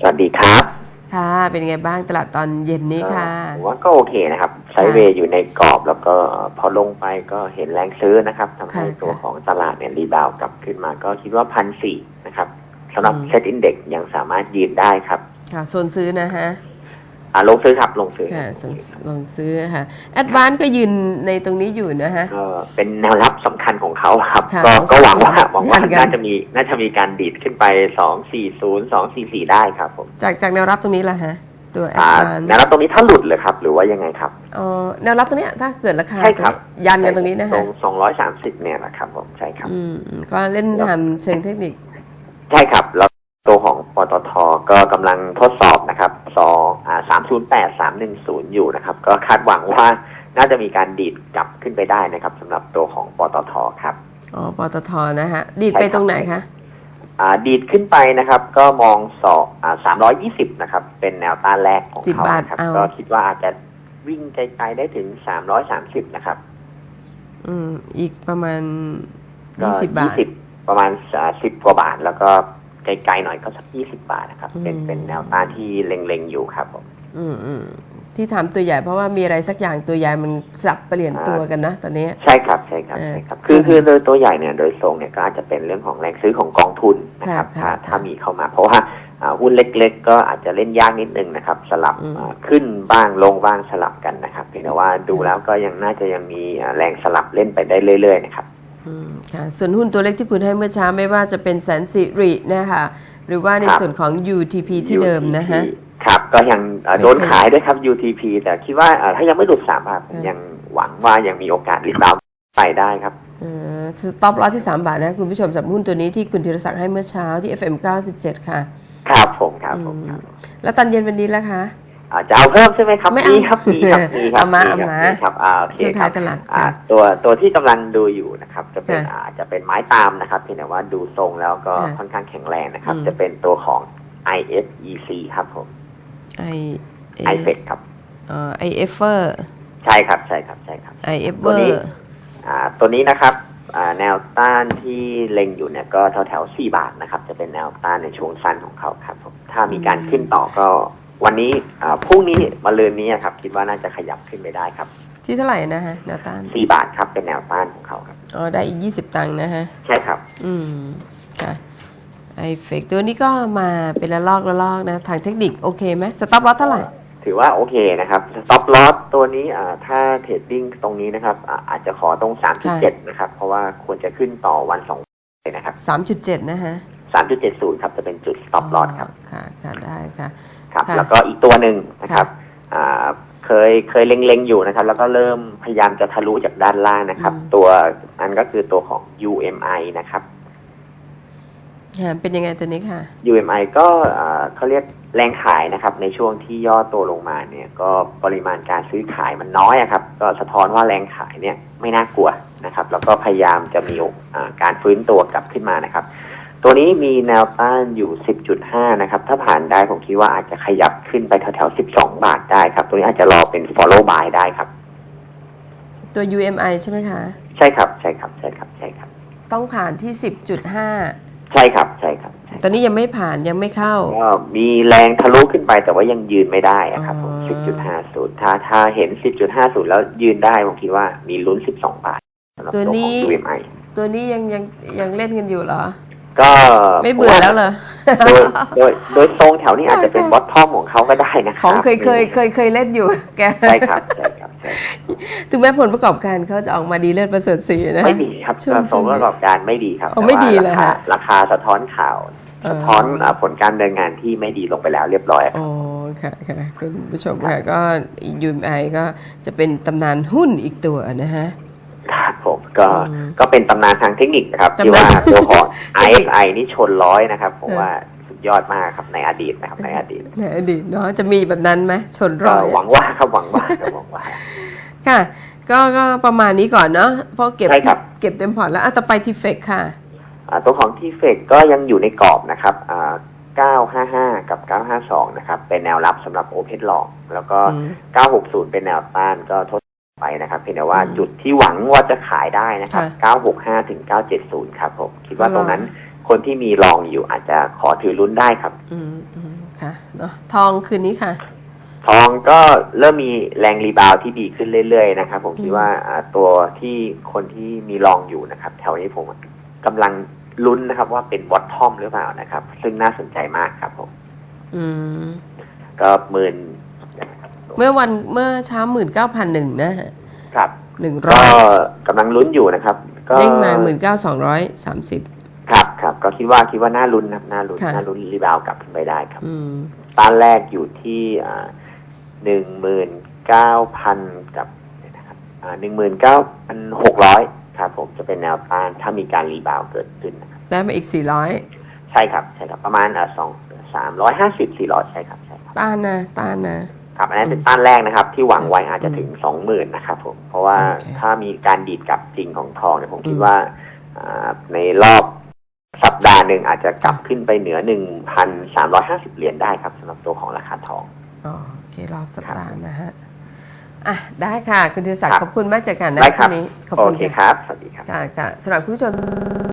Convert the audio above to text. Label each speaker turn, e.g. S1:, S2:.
S1: สวัสดีครับ
S2: ค่ะ เป็นไงบ้างตลาดตอนเย็นนี้ค่ะ
S1: ผมว่าก็โอเคนะครับไซด์เวย์อยู่ในกรอบแล้วก็พอลงไปก็เห็นแรงซื้อนะครับทำให้
S2: ค่ะ
S1: ตัวของตลาดเนี่ยรีบาวด์กลับขึ้นมา ก็คิดว่าพันสี่นะครับสำหรับ
S2: อืม
S1: เซ็ตอินเด็กยังสามารถยืนได้ครับ
S2: ค่ะโซนซื้อนะฮะ
S1: อ่าลงซื้อครับลงซื้อ
S2: ค่ะโซนลงซื้อค่ะแอดวานก็ยืนในตรงนี้อยู่นะฮะ
S1: ก็เป็นแนวรับสำคัญของเขาครับ
S2: ค่ะ
S1: ก็
S2: ของ
S1: ก็หวังว่า
S2: สำคัญ
S1: หวังว่า
S2: เหมือนกัน
S1: น่าจะมีน่าจะมีการดีดขึ้นไปสองสี่ศูนย์สองสี่สี่ได้ครับผม
S2: จากจากแนวรับตรงนี้แหละฮะ ตัวแอด
S1: อ่าวา
S2: น
S1: แนวรับตรงนี้ถ้าหลุดเลยครับ หรือว่ายังไงครับ
S2: อ๋อแนวรับตรงเนี้ยถ้าเกิดราคา
S1: ใช่ครับ
S2: ตงนี้ยันกันตรงนี้นะ
S1: ตร
S2: ฮะ
S1: งสองร้อยสามสิบเนี่ยนะครับผมใช่ครับ
S2: อืมก็เล่นทำเชิงเทคนิค
S1: ใช่ครับแล้ว ตัวของปตทก็กำลังทดสอบนะครับสองอ่าสามศูนย์แปดสามหนึ่งศูนย์อยู่นะครับ ก็คาดหวังว่าน่าจะมีการดีดกลับขึ้นไปได้นะครับสำหรับตัวของปตทครับ
S2: อ๋อปตทนะฮะ ดีดไป
S1: ใช่ครับ
S2: ตรงไหนคะ
S1: อ่าดีดขึ้นไปนะครับ ก็มองสองอ่าสามร้อยยี่สิบนะครับ เป็นแนวต้านแรกของ
S2: สิบ
S1: เขา
S2: บาท
S1: นะครับ
S2: เอา
S1: ก็คิดว่าอาจจะวิ่งไกลๆได้ถึงสามร้อยสามสิบนะครับ
S2: อืม อีกประมาณ
S1: ก็
S2: ยี่สิบบาท
S1: สิบประมาณสิบกว่าบาทแล้วก็ ไกลๆหน่อยก็สักยี่สิบาทนะครับ เป็น
S2: อืม
S1: เป็นแนวต้านที่เล็งๆอยู่ครับผม
S2: อืมอืมที่ถามตัวใหญ่เพราะว่ามีอะไรสักอย่างตัวใหญ่มันสับเปลี่ยนตัวกันนะตอนนี้
S1: ใช่ครับใช่ครับ
S2: เออ
S1: ใช่ครับ คือคือโดยตัวใหญ่เนี่ยโดยทรงเนี่ยก็อาจจะเป็นเรื่องของแรงซื้อของกองทุนนะครับ
S2: ครั
S1: ถ้า
S2: บ
S1: ถ้ามีเข้ามา เพราะว่าอ่าหุ้นเล็ก ๆ ก็อาจจะเล่นยากนิดนึงนะครับ สลับ
S2: อืม
S1: อ่าขึ้นบ้างลงบ้างสลับกันนะครับเพียงแต่ว่าดูแล้วก็ยังน่าจะยังมีอ่าแรงสลับเล่นไปได้เรื่อยๆนะครับ
S2: อืม ค่ะส่วนหุ้นตัวเล็กที่คุณให้เมื่อเช้าไม่ว่าจะเป็นแสนสิรินะคะหรือว่าใน
S1: ครับ
S2: ส่วนของ UTP ที่เดิมนะฮะ
S1: UTP ครับก็ยังอ่า
S2: ไม่
S1: โดน
S2: เคย
S1: ขายด้วยครับ UTP แต่คิดว่าอ่าถ้ายังไม่หลุดสามบาทผม
S2: ค่ะ
S1: ยังหวังว่ายังมีโอกาสรีบาวด์ไปได้ครับ
S2: สต็อปลอสที่ 3 บาทนะคุณผู้ชมสำหรับหุ้นตัวนี้ที่คุณธีรศักดิ์ให้เมื่อเช้าที่ FM 97 ค่ะ
S1: ครับผมครับผมครับ
S2: แล้วตอนเย็นวันนี้แล้วคะ
S1: อ่า จะเอาเพิ่มใช่ไหมครับ
S2: ไม่เอา
S1: มีครับมีครับมีครับ
S2: เอามา
S1: ครับ
S2: เอามา
S1: ครับอ่าโอเค
S2: ช่วง
S1: ค
S2: ท้า
S1: รั
S2: ย
S1: บ
S2: ตลาด
S1: อ่า
S2: ค่ะ
S1: ตัวตัวที่กำลังดูอยู่นะครับ จะเป็น
S2: ค่ะ
S1: อ่าจะเป็นไม้ตามนะครับเพียงแต่ว่าดูทรงแล้วก็
S2: ค่ะ
S1: ค่อนข้างแข็งแรงนะครับ
S2: อืม
S1: จะเป็นตัวของ IFEC ครับผม
S2: I
S1: IFEC ครับ
S2: เอ่อ IF
S1: ใช่ครับใช่ครับใช่ครับ
S2: IF
S1: ตัวนี้อ่าตัวนี้นะครับอ่าแนวต้านที่เล็งอยู่เนี่ยก็แถวแถวๆ4บาทนะครับ จะเป็นแนวต้านในช่วงสั้นของเขาครับผมถ้ามีการขึ้นต่อก็ วันนี้อ่าพรุ่งนี้มาเรือนนี้ครับ คิดว่าน่าจะขยับขึ้นไปได้ครับ
S2: ที่เท่าไหร่นะฮะแนวต้าน
S1: 4บาทครับเป็นแนวต้านของเขาครับ
S2: อ๋อได้อีก20ตังค์นะฮะ
S1: ใช่ครับ
S2: อืมค่ะไอเฟกตัวนี้ก็มาเป็นละลอกละลอกนะทางเทคนิคโอเคไหมสต็อปลอสเท่าไหร่
S1: ถือว่าโอเคนะครับ stop loss ตัวนี้อ่าถ้าเทรดดิ้งตรงนี้นะครับอ่าอาจจะขอตรง 3.7 นะครับ เพราะว่าควรจะขึ้นต่อวันสองเลยนะครับ
S2: 3.7 นะฮะ
S1: 3.70 ครับ จะเป็นจุด stop loss ครับ
S2: ค่ะ ค่ะ ได้ค่ะ
S1: ครับ
S2: ค่ะ
S1: แล้วก็อีกตัวหนึ่งนะครับอ่าเคยเคยเล็งๆอยู่นะครับ แล้วก็เริ่มพยายามจะทะลุจากด้านล่างนะครับ
S2: อืม
S1: ตัวอันก็คือตัวของ UMI นะครับ
S2: ค่ะเป็นยังไงตัวนี้ค่ะ
S1: UMI ก็อ่าเขาเรียกแรงขายนะครับ ในช่วงที่ย่อตัวลงมาเนี่ย ก็ปริมาณการซื้อขายมันน้อยอะครับ ก็สะท้อนว่าแรงขายเนี่ยไม่น่ากลัวนะครับ แล้วก็พยายามจะมีอ่าการฟื้นตัวกลับขึ้นมานะครับ ตัวนี้มีแนวต้านอยู่ 10.5 นะครับ ถ้าผ่านได้ผมคิดว่าอาจจะขยับขึ้นไปแถวๆ 12 บาทได้ครับ ตัวนี้อาจจะรอเป็น follow buy ได้ครับ
S2: ตัว UMI ใช่ไหมคะ
S1: ใช่ครับ ใช่ครับ ใช่ครับ ใช่ครับ
S2: ต้องผ่านที่ 10.5
S1: ใช่ครับ ใช่ครับใช่
S2: ตอนนี้ยังไม่ผ่านยังไม่เข้า
S1: ก็มีแรงทะลุขึ้นไปแต่ว่ายังยืนไม่ได้อะครับผม
S2: อ๋อ
S1: 10.50 ถ้าถ้าเห็น 10.50 แล้วยืนได้ผมคิดว่ามีลุ้น 12 บาทสำหรับ
S2: ตัว
S1: ตัว
S2: นี้
S1: ของ UMI
S2: ตัวนี้ยังยังยังเล่นกันอยู่เหรอ
S1: ก็
S2: ไม่เบื่อแล้วเหรอ
S1: โดยโดยโดยทรงแถวนี้อาจจะเป็น
S2: ค่ะ
S1: บอททอมของเขาก็ได้นะค
S2: ข
S1: รับ
S2: องเคยเคยเคยเคยเล่นอยู่ แก
S1: ใช่ครับใช่ครับใช่
S2: ถึงแม้ผลประกอบการเขาจะออกมาดีเลิศประเสริฐสีนะ
S1: ไม่ดีครับ
S2: ช่วง
S1: ทรงประกอบการไม่ดีครับ
S2: อ๋อไม่ดีเลย
S1: แต่ว่า
S2: ฮะ
S1: ราคาราคาสะท้อนข่าว
S2: เออ
S1: สะท้อนอ่าผลการดำเนินงานที่ไม่ดีลงไปแล้วเรียบร้อยครับ
S2: อ๋อค่ะค่ะคุณผู้ชมค่ะก็ UMI ก็จะเป็นตำนานหุ้นอีกตัวนะฮะ
S1: ครับผม ก็
S2: อืม
S1: ก็เป็นตำนานทางเทคนิคนะครับ
S2: ตำ
S1: ที่
S2: นาน
S1: ว่าตัวของ
S2: เทคนิค
S1: IFI นี่ชนร้อยนะครับผม
S2: เออ
S1: ว่าสุดยอดมากครับในอดีตนะครับในอดีต
S2: ในอดีตเนาะจะมีแบบนั้นไหมชน
S1: ก็
S2: ร้อย
S1: หวังว่าครับหวังว่าครับหวังว่า
S2: ค่ะ ก็ก็ประมาณนี้ก่อนเนาะเพราะเก็บ
S1: ใช่ครับ
S2: เก็บเต็มพอร์ตแล้วอะต่อไปทีเฟกค่ะ
S1: อ่าตัวของทีเฟกก็ยังอยู่ในกรอบนะครับอ่า955 กับ 952 นะครับ เป็นแนวรับสำหรับโอเพนลองแล้วก็
S2: อืม
S1: 960 เป็นแนวต้านก็ทด ไปนะครับเพียงแต่ว่า
S2: อืม
S1: จุดที่หวังว่าจะขายได้นะครับ
S2: ค่ะ
S1: 965 ถึง 970 ครับผมคิดว่า
S2: ก็รอ
S1: ตรงนั้นคนที่มีลองอยู่อาจจะขอถือลุ้นได้ครับ
S2: อืมอืมค่ะเนาะทองคืนนี้ค่ะ
S1: ทองก็เริ่มมีแรงรีบาวด์ที่ดีขึ้นเรื่อยๆนะครับผมคิดว่าอ่าตัวที่คนที่มีลองอยู่นะครับ แถวนี้ผมกำลังลุ้นนะครับ ว่าเป็นบอททอมหรือเปล่านะครับ ซึ่งน่าสนใจมากครับผม
S2: อืม
S1: ก็หมื่น
S2: เมื่อวันเมื่อเช้าหมื่นเก้าพันหนึ่งนะฮะ
S1: ครับ
S2: หนึ่ง
S1: ก็
S2: ร้อย
S1: กำลังลุ้นอยู่นะครับ ก็
S2: เด้งมาหมื่นเก้าสองร้อยสามสิบ
S1: ครับครับก็คิดว่าคิดว่าน่าลุ้นนะครับน่าลุ้น
S2: ค่ะ
S1: น่าลุ้นรีบาวด์กลับขึ้นไปได้ครับ
S2: อืม
S1: ต้านแรกอยู่ที่หนึ่งหมื่นเก้าพันกับนะครับหนึ่งหมื่นเก้าพันหกร้อยครับผมจะเป็นแนวต้านถ้ามีการรีบาวด์เกิดขึ้นนะครับ
S2: ได้มาอีกสี่ร้อย
S1: ใช่ครับใช่ครับประมาณอ่าสองสามร้อยห้าสิบสี่ร้อยใช่ครับใช่ครับ
S2: ต้านนะต้านนะ
S1: ครับอันนั้นเป็นต้านแรกนะครับ ที่หวังไว้อาจจะถึงสองหมื่นนะครับผมเพราะว่า
S2: โอเค
S1: ถ้ามีการดีดกลับจริงของทองเนี่ยผมคิด
S2: อืม
S1: ว่าอ่าในรอบสัปดาห์หนึ่งอาจจะกลับขึ้นไปเหนือหนึ่งพันสามร้อยห้าสิบเหรียญได้ครับสำหรับตัวของราคาทอง
S2: อ๋อโอเครอบสัปดาห์นะฮะอะได้ค่ะ คุณธีรศัก
S1: ครั
S2: ดิ์
S1: บ
S2: ขอบคุณมากจากกันนะ
S1: ได้ครับ
S2: วันนี้ขอบ
S1: โอ
S2: คุณ
S1: เค
S2: ค่ะ
S1: ครับสวัสดีครับ
S2: ค่ะค่ะสำหรับคุณผู้ชม